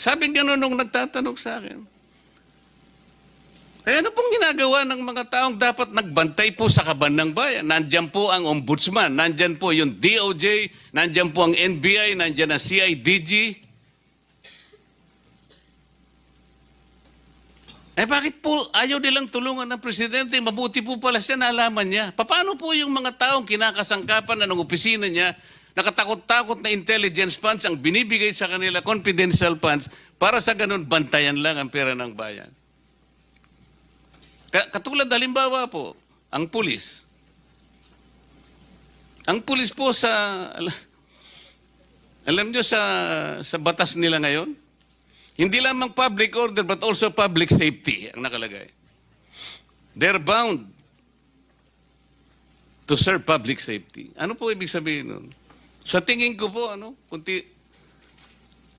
Sabi gano'n nung nagtatanong sa akin. Eh ano pong ginagawa ng mga taong dapat nagbantay po sa kaban ng bayan? Nandyan po ang ombudsman, nandyan po yung DOJ, nandyan po ang NBI, nandyan ang CIDG. Eh bakit po ayaw nilang tulungan ng presidente? Mabuti po pala siya, nalaman niya. Paano po yung mga taong kinakasangkapan na ng opisina niya, nakatakot-takot na intelligence funds ang binibigay sa kanila, confidential funds, para sa ganun bantayan lang ang pera ng bayan? Ka- Katulad halimbawa po, ang pulis. Ang pulis po sa, ala- alam nyo sa, sa batas nila ngayon, hindi lamang public order but also public safety ang nakalagay. They're bound to serve public safety. Ano po ibig sabihin nun? Sa tingin ko po, ano, kunti,